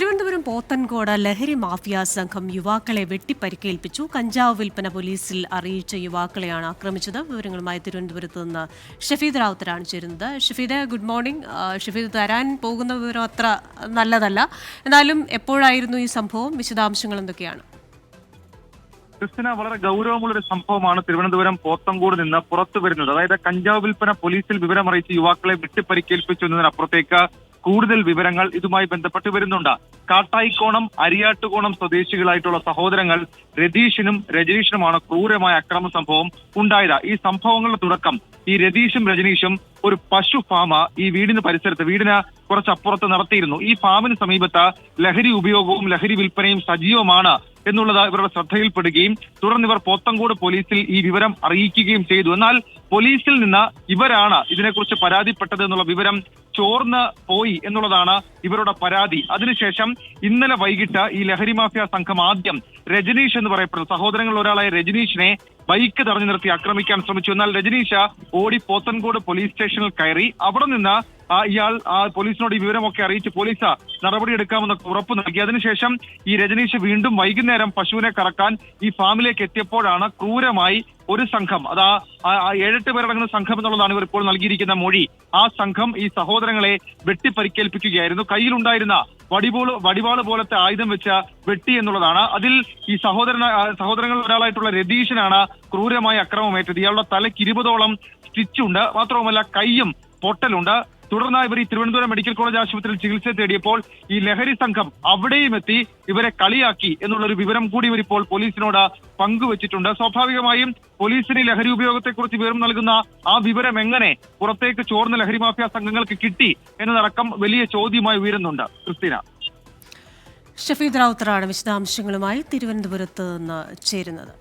തിരുവനന്തപുരം പോത്തൻകോട് ലഹരി മാഫിയ സംഘം യുവാക്കളെ വെട്ടിപ്പരിക്കേൽപ്പിച്ചു. കഞ്ചാവ് വിൽപ്പന പോലീസിൽ അറിയിച്ച യുവാക്കളെയാണ് ആക്രമിച്ചത്. വിവരങ്ങളുമായി തിരുവനന്തപുരത്ത് നിന്ന് ഷഫീദ് റാവുത്തരാണ് ചേരുന്നത്. Shafeed good morning. ഷഫീദ് തരാൻ പോകുന്ന വിവരം അത്ര നല്ലതല്ല. എന്നാലും എപ്പോഴായിരുന്നു ഈ സംഭവം? വിശദാംശങ്ങൾ എന്തൊക്കെയാണ്? ക്രിസ്tina വളരെ ഗൗരവമുള്ള ഒരു സംഭവമാണ് തിരുവനന്തപുരം പോത്തങ്കോട് നിന്ന് പുറത്തു വരുന്നത്. അതായത് കഞ്ചാവ് വിൽപ്പന പോലീസിൽ വിവരമറിയിച്ച് യുവാക്കളെ വിട്ടുപരിക്കേൽപ്പിച്ചു എന്നതിനപ്പുറത്തേക്ക് കൂടുതൽ വിവരങ്ങൾ ഇതുമായി ബന്ധപ്പെട്ട് വരുന്നുണ്ട്. കാട്ടായിക്കോണം അരിയാട്ടുകോണം സ്വദേശികളായിട്ടുള്ള സഹോദരങ്ങൾ രതീഷിനും രജനീഷിനുമാണ് ക്രൂരമായ അക്രമ സംഭവം ഉണ്ടായത്. ഈ സംഭവങ്ങളുടെ തുടക്കം ഈ രതീഷും രജനീഷും ഒരു പശു ഫാമ ഈ വീടിന് പരിസരത്ത് വീടിന് കുറച്ചപ്പുറത്ത് നടത്തിയിരുന്നു. ഈ ഫാമിന് സമീപത്ത് ലഹരി ഉപയോഗവും ലഹരി വിൽപ്പനയും സജീവമാണ് എന്നുള്ളത് ഇവരുടെ ശ്രദ്ധയിൽപ്പെടുകയും തുടർന്ന് ഇവർ പോത്തങ്കോട് പോലീസിൽ ഈ വിവരം അറിയിക്കുകയും ചെയ്തു. എന്നാൽ പോലീസിൽ നിന്ന് ഇവരാണ് ഇതിനെക്കുറിച്ച് പരാതിപ്പെട്ടത് എന്നുള്ള വിവരം ചോർന്ന് പോയി എന്നുള്ളതാണ് ഇവരുടെ പരാതി. അതിനുശേഷം ഇന്നലെ വൈകിട്ട് ഈ ലഹരി മാഫിയ സംഘം ആദ്യം രജനീഷ് എന്ന് പറയപ്പെടുന്ന സഹോദരങ്ങളിൽ ഒരാളായ രജനീഷിനെ ബൈക്ക് തടഞ്ഞു നിർത്തി ആക്രമിക്കാൻ ശ്രമിച്ചു. എന്നാൽ രജനീഷ് ഓടി പോത്തൻകോട് പോലീസ് സ്റ്റേഷനിൽ കയറി. അവിടെ നിന്ന് ഇയാൾ പോലീസിനോട് ഈ വിവരമൊക്കെ അറിയിച്ച് പോലീസ് നടപടിയെടുക്കാമെന്ന് ഉറപ്പ് നൽകി. അതിനുശേഷം ഈ രജനീഷ് വീണ്ടും വൈകുന്നേരം പശുവിനെ കറക്കാൻ ഈ ഫാമിലേക്ക് എത്തിയപ്പോഴാണ് ക്രൂരമായി ഒരു സംഘം അതാ ആ ഏഴെട്ട് പേരടങ്ങുന്ന സംഘം എന്നുള്ളതാണ് ഇവർ ഇപ്പോൾ നൽകിയിരിക്കുന്ന മൊഴി. ആ സംഘം ഈ സഹോദരങ്ങളെ വെട്ടിപ്പരിക്കേൽപ്പിക്കുകയായിരുന്നു. കയ്യിലുണ്ടായിരുന്ന വടിപോൾ വടിവാൾ പോലത്തെ ആയുധം വെച്ച വെട്ടി എന്നുള്ളതാണ്. അതിൽ ഈ സഹോദരന ആ, സഹോദരങ്ങളിൽ ഒരാളായിട്ടുള്ള രതീഷിനാണ് ക്രൂരമായ അക്രമമേറ്റത്. ഇയാളുടെ തലയ്ക്ക് ഇരുപതോളം സ്റ്റിച്ചുണ്ട് മാത്രവുമല്ല കൈയും പൊട്ടലുണ്ട്. തുടർന്ന് ഇവർ ഈ തിരുവനന്തപുരം മെഡിക്കൽ കോളേജ് ആശുപത്രിയിൽ ചികിത്സ തേടിയപ്പോൾ ഈ ലഹരി സംഘം അവിടെയും എത്തി ഇവരെ കളിയാക്കി എന്നുള്ളൊരു വിവരം കൂടി ഇവർ ഇപ്പോൾ പോലീസിനോട് പങ്കുവച്ചിട്ടുണ്ട്. സ്വാഭാവികമായും പോലീസിന് ലഹരി ഉപയോഗത്തെക്കുറിച്ച് വിവരം നൽകുന്ന ആ വിവരം എങ്ങനെ പുറത്തേക്ക് ചോർന്ന ലഹരി മാഫിയ സംഘങ്ങൾക്ക് കിട്ടി എന്നതടക്കം വലിയ ചോദ്യമായി ഉയരുന്നുണ്ട്. ക്രിസ്തീന ഷഫീദ് റാവുത്തറാണ് വിശദാംശങ്ങളുമായി തിരുവനന്തപുരത്ത് നിന്ന് ചേരുന്നത്.